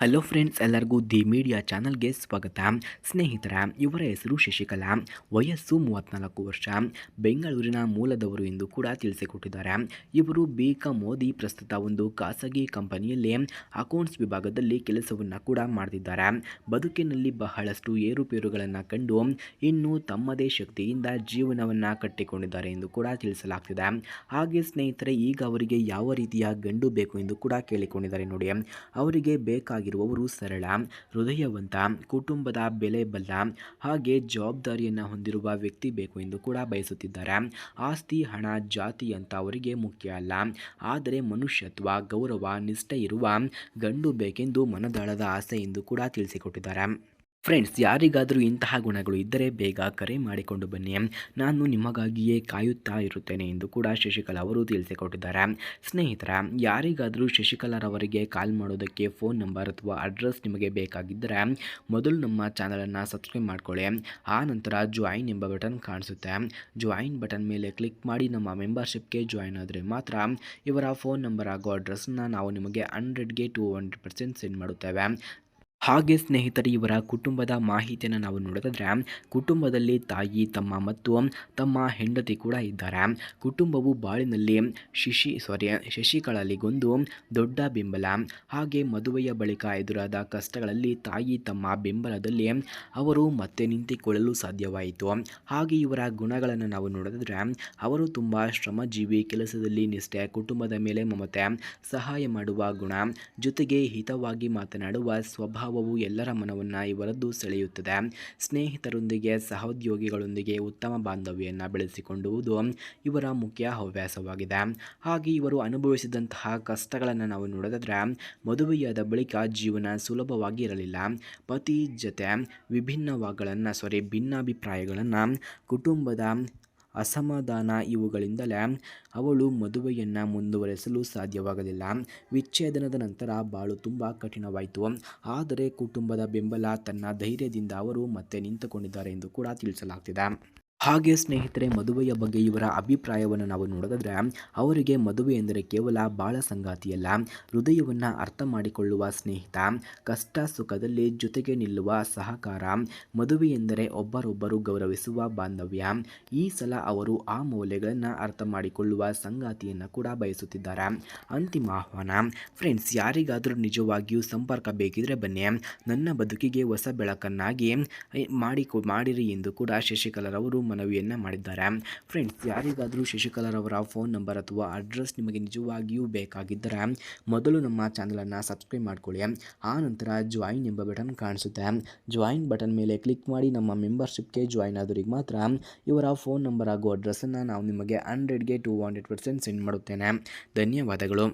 Hello friends ಎಲ್ಲರಿಗೂ the media ಚಾನಲ್ಗೆ ಸ್ವಾಗತ. ಸ್ನೇಹಿತರ, ಇವರ ಹೆಸರು ಶಶಿಕಲಾ. ವಯಸ್ಸು ಮೂವತ್ತ್ನಾಲ್ಕು ವರ್ಷ. ಬೆಂಗಳೂರಿನ ಮೂಲದವರು ಎಂದು ಕೂಡ ತಿಳಿಸಿಕೊಟ್ಟಿದ್ದಾರೆ. ಇವರು ಬೀಕ ಮೋದಿ ಪ್ರಸ್ತುತ ಒಂದು ಖಾಸಗಿ ಕಂಪನಿಯಲ್ಲಿ ಅಕೌಂಟ್ಸ್ ವಿಭಾಗದಲ್ಲಿ ಕೆಲಸವನ್ನು ಕೂಡ ಮಾಡ್ತಿದ್ದಾರೆ. ಬದುಕಿನಲ್ಲಿ ಬಹಳಷ್ಟು ಏರುಪೇರುಗಳನ್ನು ಕಂಡು ಇನ್ನು ತಮ್ಮದೇ ಶಕ್ತಿಯಿಂದ ಜೀವನವನ್ನು ಕಟ್ಟಿಕೊಂಡಿದ್ದಾರೆ ಎಂದು ಕೂಡ ತಿಳಿಸಲಾಗ್ತಿದೆ. ಹಾಗೆ ಸ್ನೇಹಿತರೆ, ಈಗ ಅವರಿಗೆ ಯಾವ ರೀತಿಯ ಗಂಡು ಬೇಕು ಎಂದು ಕೂಡ ಕೇಳಿಕೊಂಡಿದ್ದಾರೆ ನೋಡಿ. ಅವರಿಗೆ ಬೇಕಾಗಿರುವವರು ಸರಳ, ಹೃದಯವಂತ, ಕುಟುಂಬದ ಬೆಲೆ ಬಲ್ಲ, ಹಾಗೆ ಜವಾಬ್ದಾರಿಯನ್ನು ಹೊಂದಿರುವ ವ್ಯಕ್ತಿ ಬೇಕು ಎಂದು ಕೂಡ ಬಯಸುತ್ತಿದ್ದಾರೆ. ಆಸ್ತಿ, ಹಣ, ಜಾತಿ ಅಂತ ಅವರಿಗೆ ಮುಖ್ಯ ಅಲ್ಲ. ಆದರೆ ಮನುಷ್ಯತ್ವ, ಗೌರವ, ನಿಷ್ಠೆ ಇರುವ ಗಂಡು ಬೇಕೆಂದು ಮನದಾಳದ ಆಸೆ ಎಂದು ಕೂಡ ತಿಳಿಸಿಕೊಟ್ಟಿದ್ದಾರೆ. ಫ್ರೆಂಡ್ಸ್ ಯಾರಿಗಾದರೂ ಇಂತಹ ಗುಣಗಳು ಇದ್ದರೆ ಬೇಗ ಕರೆ ಮಾಡಿಕೊಂಡು ಬನ್ನಿ. ನಾನು ನಿಮಗಾಗಿಯೇ ಕಾಯುತ್ತಾ ಇರುತ್ತೇನೆ ಎಂದು ಕೂಡ ಶಶಿಕಲಾ ಅವರು ತಿಳಿಸಿಕೊಟ್ಟಿದ್ದಾರೆ. ಸ್ನೇಹಿತರ, ಯಾರಿಗಾದರೂ ಶಶಿಕಲಾರವರಿಗೆ ಕಾಲ್ ಮಾಡೋದಕ್ಕೆ ಫೋನ್ ನಂಬರ್ ಅಥವಾ ಅಡ್ರೆಸ್ ನಿಮಗೆ ಬೇಕಾಗಿದ್ದರೆ ಮೊದಲು ನಮ್ಮ ಚಾನಲನ್ನು ಸಬ್ಸ್ಕ್ರೈಬ್ ಮಾಡ್ಕೊಳ್ಳಿ. ಆ ನಂತರ ಜಾಯಿನ್ ಎಂಬ ಬಟನ್ ಕಾಣಿಸುತ್ತೆ. ಜಾಯಿನ್ ಬಟನ್ ಮೇಲೆ ಕ್ಲಿಕ್ ಮಾಡಿ ನಮ್ಮ ಮೆಂಬರ್ಶಿಪ್ಗೆ ಜಾಯಿನ್ ಆದರೆ ಮಾತ್ರ ಇವರ ಫೋನ್ ನಂಬರ್ ಹಾಗೂ ಅಡ್ರೆಸ್ನ ನಾವು ನಿಮಗೆ ಹಂಡ್ರೆಡ್ಗೆ ಟು ಹಂಡ್ರೆಡ್ ಪರ್ಸೆಂಟ್ ಸೆಂಡ್ ಮಾಡುತ್ತೇವೆ. ಹಾಗೆ ಸ್ನೇಹಿತರೆ, ಇವರ ಕುಟುಂಬದ ಮಾಹಿತಿಯನ್ನು ನಾವು ನೋಡೋದಾದರೆ, ಕುಟುಂಬದಲ್ಲಿ ತಾಯಿ, ತಮ್ಮ ಮತ್ತು ತಮ್ಮ ಹೆಂಡತಿ ಕೂಡ ಇದ್ದಾರೆ. ಕುಟುಂಬವು ಬಾಳಿನಲ್ಲಿ ಶಿಶಿ ಸಾರಿ ಶಶಿಕಳಲಿಗೊಂದು ದೊಡ್ಡ ಬೆಂಬಲ. ಹಾಗೆ ಮದುವೆಯ ಬಳಿಕ ಎದುರಾದ ಕಷ್ಟಗಳಲ್ಲಿ ತಾಯಿ, ತಮ್ಮ ಬೆಂಬಲದಲ್ಲಿ ಅವರು ಮತ್ತೆ ನಿಂತಿಕೊಳ್ಳಲು ಸಾಧ್ಯವಾಯಿತು. ಹಾಗೆ ಇವರ ಗುಣಗಳನ್ನು ನಾವು ನೋಡಿದ್ರೆ ಅವರು ತುಂಬ ಶ್ರಮಜೀವಿ, ಕೆಲಸದಲ್ಲಿ ನಿಷ್ಠೆ, ಕುಟುಂಬದ ಮೇಲೆ ಮಮತೆ, ಸಹಾಯ ಮಾಡುವ ಗುಣ, ಜೊತೆಗೆ ಹಿತವಾಗಿ ಮಾತನಾಡುವ ಸ್ವಭಾವವು ಎಲ್ಲರ ಮನವನ್ನು ಇವರದ್ದು ಸೆಳೆಯುತ್ತದೆ. ಸ್ನೇಹಿತರೊಂದಿಗೆ ಸಹೋದ್ಯೋಗಿಗಳೊಂದಿಗೆ ಉತ್ತಮ ಬಾಂಧವ್ಯವನ್ನು ಬೆಳೆಸಿಕೊಳ್ಳುವುದು ಇವರ ಮುಖ್ಯ ಹವ್ಯಾಸವಾಗಿದೆ. ಹಾಗೆ ಇವರು ಅನುಭವಿಸಿದಂತಹ ಕಷ್ಟಗಳನ್ನು ನಾವು ನೋಡಿದ್ರೆ ಮದುವೆಯಾದ ಬಳಿಕ ಜೀವನ ಸುಲಭವಾಗಿ ಇರಲಿಲ್ಲ. ಪತಿ ಜೊತೆ ವಿಭಿನ್ನವಾಗಳನ್ನು ಸಾರಿ ಭಿನ್ನಾಭಿಪ್ರಾಯಗಳನ್ನು ಕುಟುಂಬದ ಅಸಮಾಧಾನ ಇವುಗಳಿಂದಲೇ ಅವಳು ಮದುವೆಯನ್ನು ಮುಂದುವರೆಸಲು ಸಾಧ್ಯವಾಗಲಿಲ್ಲ. ವಿಚ್ಛೇದನದ ನಂತರ ಬಾಳು ತುಂಬ ಕಠಿಣವಾಯಿತು. ಆದರೆ ಕುಟುಂಬದ ಬೆಂಬಲ ತನ್ನ ಧೈರ್ಯದಿಂದ ಅವರು ಮತ್ತೆ ನಿಂತುಕೊಂಡಿದ್ದಾರೆ ಎಂದು ಕೂಡ ತಿಳಿಸಲಾಗ್ತಿದೆ. ಹಾಗೆ ಸ್ನೇಹಿತರೆ, ಮದುವೆಯ ಬಗ್ಗೆ ಇವರ ಅಭಿಪ್ರಾಯವನ್ನು ನಾವು ನೋಡೋದಾದರೆ, ಅವರಿಗೆ ಮದುವೆ ಎಂದರೆ ಕೇವಲ ಬಾಳ ಸಂಗಾತಿಯಲ್ಲ. ಹೃದಯವನ್ನು ಅರ್ಥ ಮಾಡಿಕೊಳ್ಳುವ ಸ್ನೇಹಿತ, ಕಷ್ಟ ಸುಖದಲ್ಲಿ ಜೊತೆಗೆ ನಿಲ್ಲುವ ಸಹಕಾರ, ಮದುವೆ ಎಂದರೆ ಒಬ್ಬರೊಬ್ಬರು ಗೌರವಿಸುವ ಬಾಂಧವ್ಯ. ಈ ಸಲ ಅವರು ಆ ಮೌಲ್ಯಗಳನ್ನು ಅರ್ಥ ಮಾಡಿಕೊಳ್ಳುವ ಸಂಗಾತಿಯನ್ನು ಕೂಡ ಬಯಸುತ್ತಿದ್ದಾರೆ. ಅಂತಿಮ ಆಹ್ವಾನ, ಫ್ರೆಂಡ್ಸ್, ಯಾರಿಗಾದರೂ ನಿಜವಾಗಿಯೂ ಸಂಪರ್ಕ ಬೇಕಿದ್ರೆ ಬನ್ನಿ. ನನ್ನ ಬದುಕಿಗೆ ಹೊಸ ಬೆಳಕನ್ನಾಗಿ ಮಾಡಿಕೊ, ಮಾಡಿರಿ ಎಂದು ಕೂಡ ಶಶಿಕಲಾರವರು ಮನವಿಯನ್ನು ಮಾಡಿದ್ದಾರೆ. ಫ್ರೆಂಡ್ಸ್ ಯಾರಿಗಾದರೂ ಶಶಿಕಲಾರವರ ಫೋನ್ ನಂಬರ್ ಅಥವಾ ಅಡ್ರೆಸ್ ನಿಮಗೆ ನಿಜವಾಗಿಯೂ ಬೇಕಾಗಿದ್ದರೆ ಮೊದಲು ನಮ್ಮ ಚಾನಲನ್ನು ಸಬ್ಸ್ಕ್ರೈಬ್ ಮಾಡಿಕೊಳ್ಳಿ. ಆ ನಂತರ ಜಾಯಿನ್ ಎಂಬ ಬಟನ್ ಕಾಣಿಸುತ್ತೆ. ಜಾಯಿನ್ ಬಟನ್ ಮೇಲೆ ಕ್ಲಿಕ್ ಮಾಡಿ ನಮ್ಮ ಮೆಂಬರ್ಶಿಪ್ಗೆ ಜಾಯಿನ್ ಆದವರಿಗೆ ಮಾತ್ರ ಇವರ ಫೋನ್ ನಂಬರ್ ಹಾಗೂ ಅಡ್ರೆಸ್ಸನ್ನು ನಾವು ನಿಮಗೆ ಹಂಡ್ರೆಡ್ಗೆ ಟು ಹಂಡ್ರೆಡ್ ಪರ್ಸೆಂಟ್ ಸೆಂಡ್ ಮಾಡುತ್ತೇನೆ. ಧನ್ಯವಾದಗಳು.